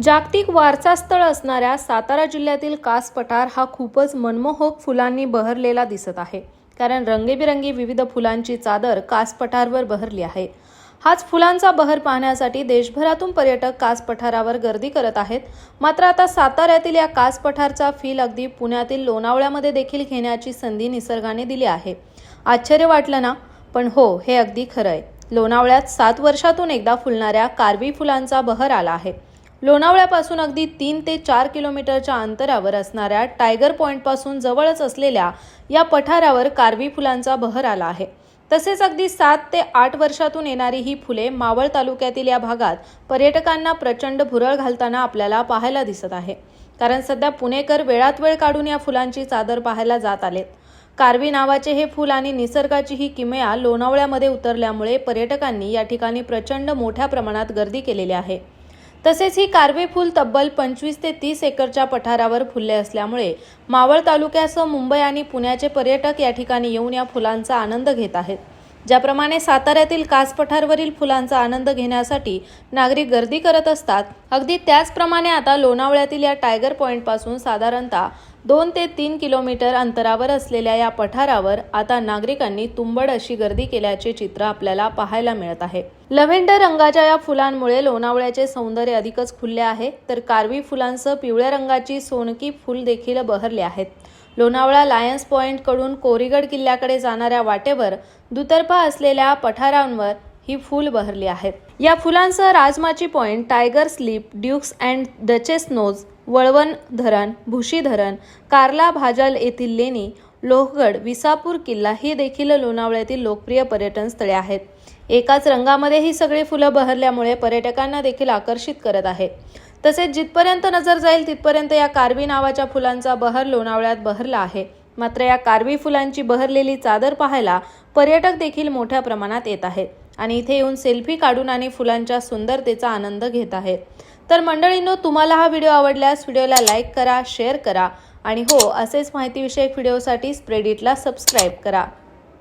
जागतिक वारसास्थळ असणाऱ्या सातारा जिल्ह्यातील कास पठार हा खूपच मनमोहक फुलांनी बहरलेला दिसत आहे. कारण रंगीबिरंगी विविध फुलांची चादर कास पठारवर बहरली आहे. हाच फुलांचा बहर पाहण्यासाठी देशभरातून पर्यटक कास पठारावर गर्दी करत आहेत. मात्र आता साताऱ्यातील या कास पठारचा फील अगदी पुण्यातील लोणावळ्यामध्ये देखील घेण्याची संधी निसर्गाने दिली आहे. आश्चर्य वाटलं ना? पण हो हे अगदी खरं आहे लोणावळ्यात सात वर्षातून एकदा फुलणाऱ्या कारवी फुलांचा बहर आला आहे. लोणावळ्यापासून अगदी तीन ते चार किलोमीटरच्या अंतरावर असणाऱ्या टायगर पॉईंटपासून जवळच असलेल्या या पठारावर कारवी फुलांचा बहर आला आहे. तसेच अगदी सात ते आठ वर्षातून येणारी ही फुले मावळ तालुक्यातील या भागात पर्यटकांना प्रचंड भुरळ घालताना आपल्याला पाहायला दिसत आहे. कारण सध्या पुणेकर वेळात वेळ काढून या फुलांची चादर पाहायला जात आलेत. कारवी नावाचे हे फूल आणि निसर्गाची ही किमया लोणावळ्यामध्ये उतरल्यामुळे पर्यटकांनी या ठिकाणी प्रचंड मोठ्या प्रमाणात गर्दी केलेली आहे. तसेच ही कारवे फुल तब्बल पंचवीस ते तीस एकरच्या पठारावर फुलले असल्यामुळे मावळ तालुक्यासह मुंबई आणि पुण्याचे पर्यटक या ठिकाणी येऊन या फुलांचा आनंद घेत आहेत. ज्याप्रमाणे साताऱ्यातील कास पठारवरील फुलांचा आनंद घेण्यासाठी नागरिक गर्दी करत असतात अगदी त्याचप्रमाणे आता लोणावळ्यातील या टायगर पॉईंटपासून साधारणतः दोन ते तीन किलोमीटर अंतरावर असलेल्या या पठारावर आता नागरिकांनी तुंबड अशी गर्दी केल्याचे चित्र आपल्याला पाहायला मिळत आहे. लव्हेंडर रंगाच्या या फुलांमुळे लोणावळ्याचे सौंदर्य अधिकच खुलले आहे तर कारवी फुलांसह पिवळ्या रंगाची सोनकी फुल देखील बहरले आहेत. लोणावळा लायन्स पॉईंटकडून कोरीगड किल्ल्याकडे जाणाऱ्या वाटेवर दुतर्फा असलेल्या पठारांवर ही फूल बहरली आहेत या फुलांसह Rajmachi Point Tiger's Leap Duke's and Duchess Nose Walwan धरण भुशी धरण कार्ला भाजाल येथील लेणी लोहगड विसापूर किल्ला ही देखील लोणावळ्यातील लोकप्रिय पर्यटन स्थळे आहेत. एकाच रंगामध्ये ही सगळी फुलं बहरल्यामुळे पर्यटकांना देखील आकर्षित करत आहे. तसेच जिथपर्यंत नजर जाईल तिथपर्यंत या कारवी नावाच्या फुलांचा बहर लोणावळ्यात बहरला आहे. मात्र या कारवी फुलांची बहरलेली चादर पाहायला पर्यटक देखील मोठ्या प्रमाणात येत आहेत आणि इथे येऊन सेल्फी काढून आणि फुलांच्या सुंदरतेचा आनंद घेत आहेत. तर मंडळींनो तुम्हाला हा व्हिडिओ आवडल्यास व्हिडिओला लाईक करा शेअर करा आणि हो असेच माहितीविषयक व्हिडिओसाठी स्प्रेडिटला सबस्क्राईब करा.